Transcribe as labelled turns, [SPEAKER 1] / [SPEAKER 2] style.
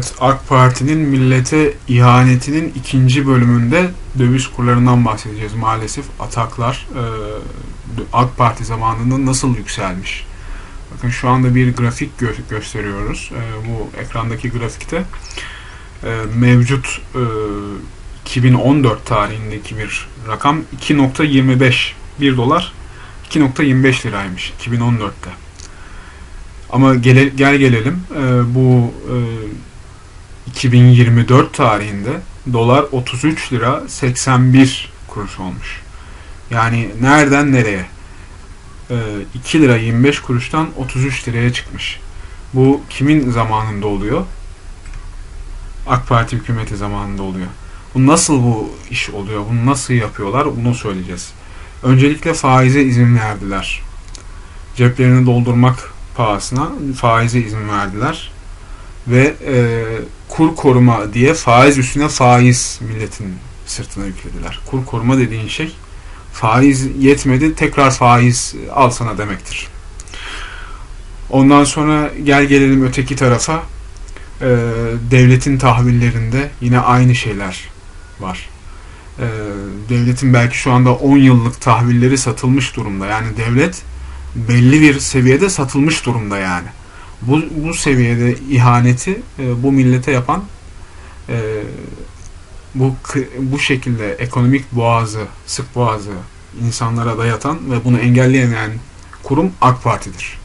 [SPEAKER 1] Evet, AK Parti'nin millete ihanetinin ikinci bölümünde döviz kurlarından bahsedeceğiz. Maalesef ataklar e, AK Parti zamanında nasıl yükselmiş. Bakın şu anda bir grafik gö- gösteriyoruz. E, bu ekrandaki grafikte e, mevcut e, 2014 tarihindeki bir rakam 2.25 1 dolar 2.25 liraymış 2014'te. Ama gele, gel gelelim e, bu e, 2024 tarihinde dolar 33 lira 81 kuruş olmuş. Yani nereden nereye? E, 2 lira 25 kuruştan 33 liraya çıkmış. Bu kimin zamanında oluyor? AK Parti hükümeti zamanında oluyor. Bu nasıl bu iş oluyor? Bunu nasıl yapıyorlar? Bunu söyleyeceğiz. Öncelikle faize izin verdiler. Ceplerini doldurmak pahasına faize izin verdiler. Ve e, kur koruma diye faiz üstüne faiz milletin sırtına yüklediler. Kur koruma dediğin şey faiz yetmedi tekrar faiz al sana demektir. Ondan sonra gel gelelim öteki tarafa. E, devletin tahvillerinde yine aynı şeyler var. E, devletin belki şu anda 10 yıllık tahvilleri satılmış durumda. Yani devlet belli bir seviyede satılmış durumda yani. Bu, bu seviyede ihaneti e, bu millete yapan e, bu bu şekilde ekonomik boğazı, sık boğazı insanlara dayatan ve bunu engelleyemeyen kurum AK Parti'dir.